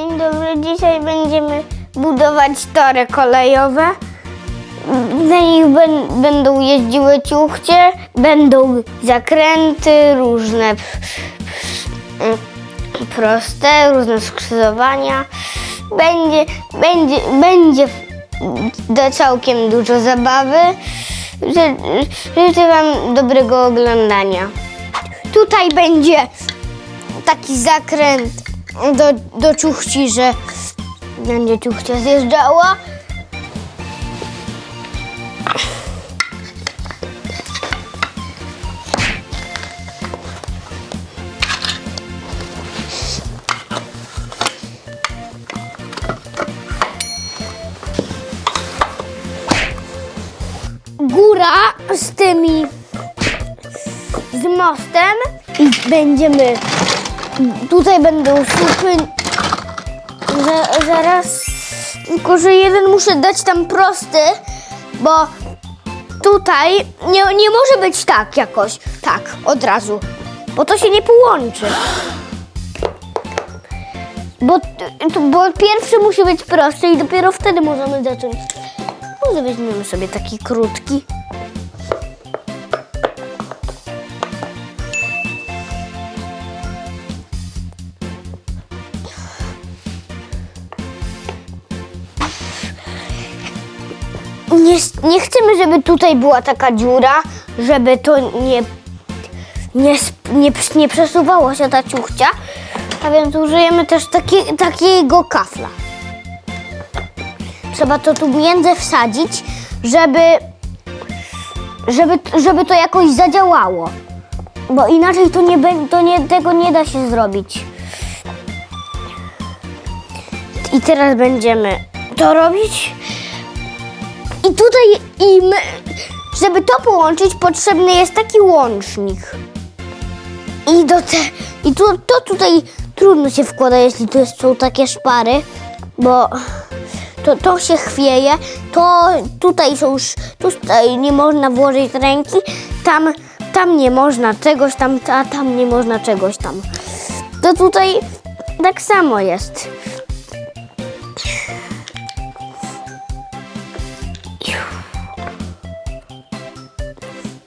Dzień dobry, dzisiaj będziemy budować tory kolejowe. Na nich będą jeździły ciuchcie, będą zakręty, różne proste, różne skrzyżowania. Będzie, będzie, będzie do całkiem dużo zabawy. Ży- Życzę Wam dobrego oglądania. Tutaj będzie taki zakręt do, do ciuchci, że będzie ciuchcia zjeżdżała. Góra z tymi z mostem i będziemy tutaj będą słupy za, zaraz. Tylko, że jeden muszę dać tam prosty bo tutaj nie, nie może być tak jakoś. Tak, od razu. Bo to się nie połączy. Bo, bo pierwszy musi być prosty i dopiero wtedy możemy zacząć. Może weźmiemy sobie taki krótki nie, chcemy, żeby tutaj była taka dziura, żeby to nie, nie, nie, nie przesuwało się ta ciuchcia, a więc użyjemy też taki, takiego kafla. Trzeba to tu między wsadzić, żeby, żeby, żeby to jakoś zadziałało. Bo inaczej to nie, to nie, tego nie da się zrobić. I teraz będziemy to robić. Tutaj, i żeby to połączyć, potrzebny jest taki łącznik. I do te, i to, to tutaj trudno się wkłada, jeśli to są takie szpary, bo to, to się chwieje, to tutaj są już, tutaj nie można włożyć ręki, tam, tam nie można czegoś tam, a tam nie można czegoś tam. To tutaj tak samo jest.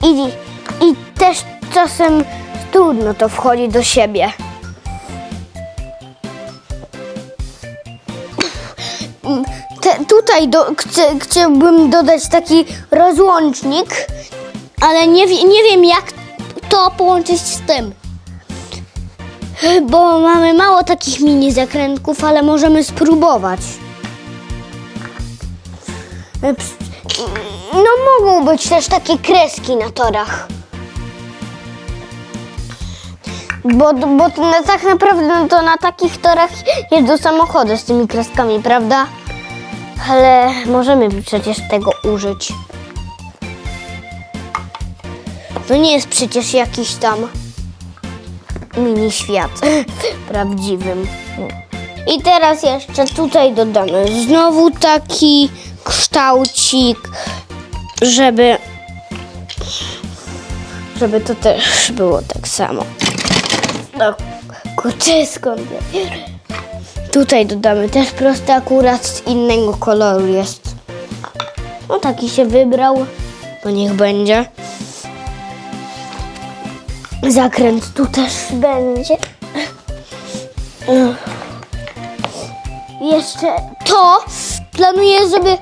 I, I też czasem trudno to wchodzi do siebie. Te, tutaj do, chcę, chciałbym dodać taki rozłącznik, ale nie, nie wiem jak to połączyć z tym. Bo mamy mało takich mini zakrętków, ale możemy spróbować. No mogą być też takie kreski na torach. Bo, bo na, tak naprawdę no to na takich torach jeżdżą samochody z tymi kreskami, prawda? Ale możemy przecież tego użyć. To nie jest przecież jakiś tam mini świat prawdziwym. I teraz jeszcze tutaj dodamy znowu taki kształcik, żeby żeby to też było tak samo. No, kurczę, skąd ja? Tutaj dodamy też prosty akurat z innego koloru jest. No taki się wybrał, to niech będzie. Zakręt tu też będzie. No. Jeszcze to planuję, żeby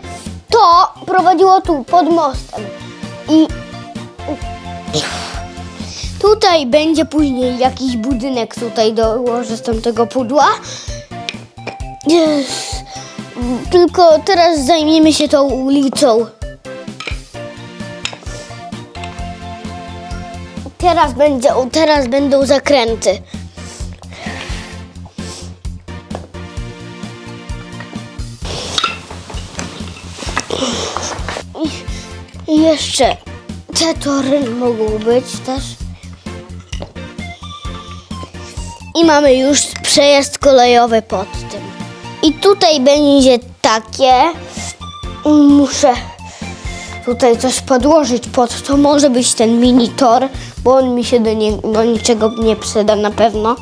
to prowadziło tu, pod mostem. I tutaj będzie później jakiś budynek tutaj dołożę z tamtego pudła. Yes. Tylko teraz zajmiemy się tą ulicą. Teraz, będzie, teraz będą zakręty. I, jeszcze te tory mogą być też. I mamy już przejazd kolejowy pod tym. I tutaj będzie takie. Muszę tutaj coś podłożyć pod to. Może być ten mini tor, bo on mi się do, nie, do niczego nie przyda na pewno.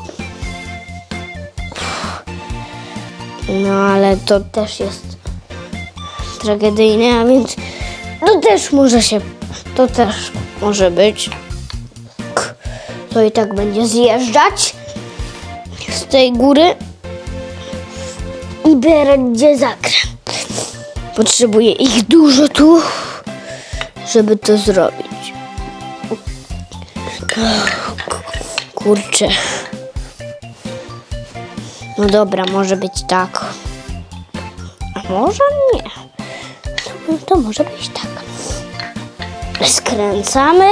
No ale to też jest tragedyjne, a więc to też może się, to też może być. To i tak będzie zjeżdżać z tej góry i będzie zakręt. Potrzebuję ich dużo tu, żeby to zrobić. Kurczę. No dobra, może być tak. A może nie. To może być tak. Skręcamy.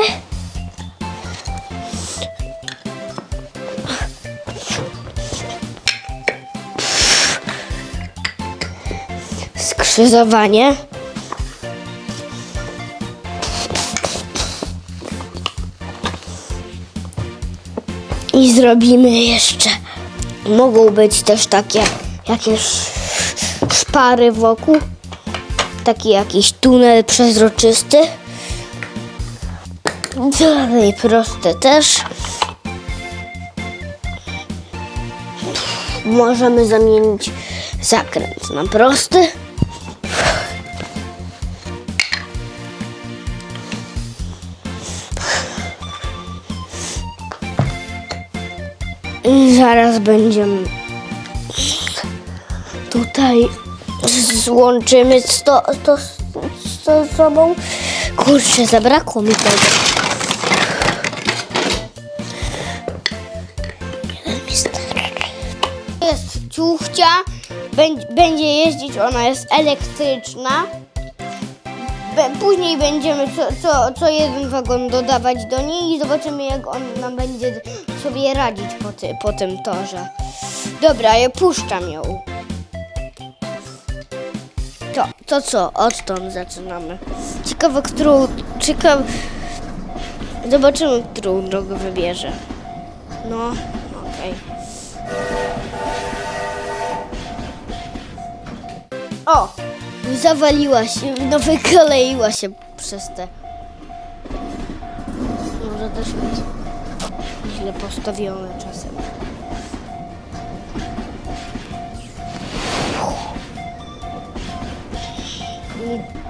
Skrzyżowanie. I zrobimy jeszcze. Mogą być też takie jakieś szpary wokół. Taki jakiś tunel przezroczysty. Dalej proste też. Możemy zamienić zakręt na prosty. I zaraz będziemy tutaj złączymy to, to, to z sobą. Kurczę, zabrakło mi tego. Jest ciuchcia, Bę- będzie jeździć, ona jest elektryczna. Później będziemy co, co, co jeden wagon dodawać do niej i zobaczymy, jak on nam będzie sobie radzić po, ty, po tym torze. Dobra, ja puszczam ją. To, co? Odtąd zaczynamy. Ciekawe, którą. Ciekawe. Zobaczymy, którą drogę wybierze. No, okej. O! Zawaliła się, no wykoleiła się przez te. Może też być źle postawione czasem.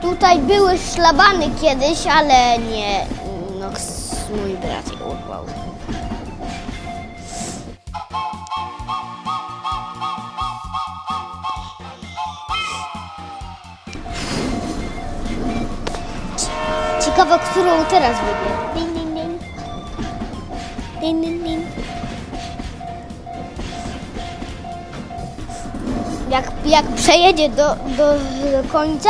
Tutaj były szlabany kiedyś, ale nie. No, mój brat je urwał. Ciekawe, którą teraz wybierze. Ding, ding, ding. Ding, ding, ding. Jak, jak przejedzie do, do, do końca,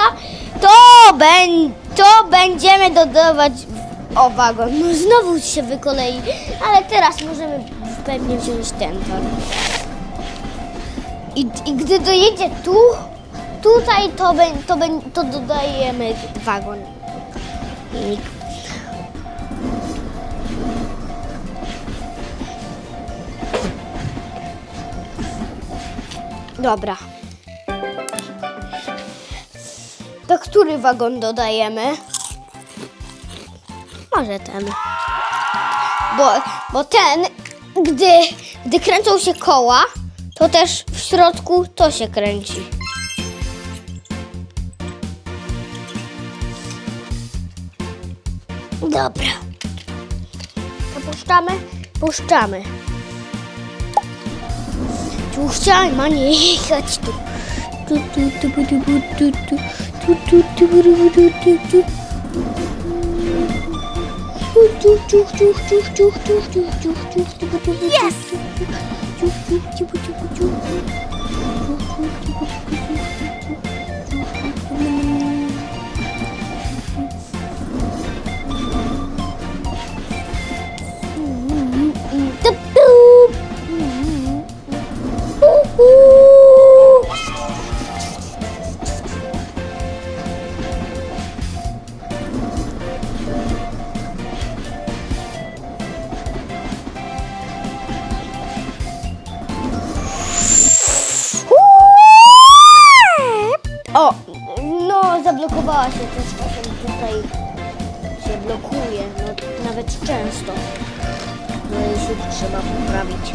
to, beń, to będziemy dodawać o wagon. No znowu się wykolei, ale teraz możemy pewnie wziąć ten tor. I, I gdy dojedzie tu, tutaj, to, bę, to, bę, to dodajemy wagon. I Dobra. Który wagon dodajemy? Może ten. Bo, bo ten, gdy, gdy kręcą się koła, to też w środku to się kręci. Dobra. To puszczamy? Puszczamy. Ciuchcia ma nie jechać tu. Yes! O, no zablokowała się też czasem tutaj się blokuje, no, nawet często. No i się trzeba poprawić.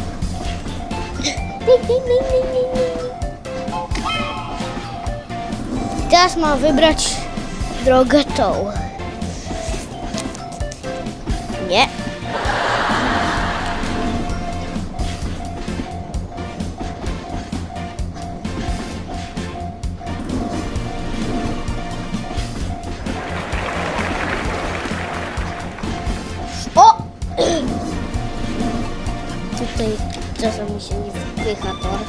Teraz mam wybrać drogę tą. Nie. Tutaj czasem mi się nie wpycha tor.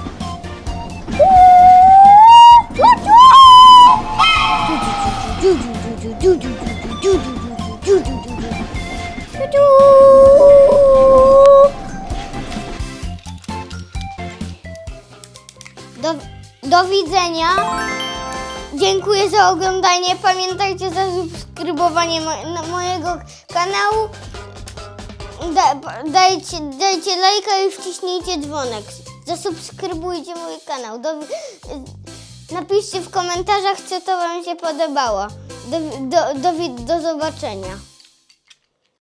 Do, do widzenia. Dziękuję za oglądanie. Pamiętajcie za subskrybowanie mojego kanału. Da, dajcie, dajcie lajka i wciśnijcie dzwonek. Zasubskrybujcie mój kanał. Do, napiszcie w komentarzach, co to Wam się podobało. Do, do, do, do zobaczenia.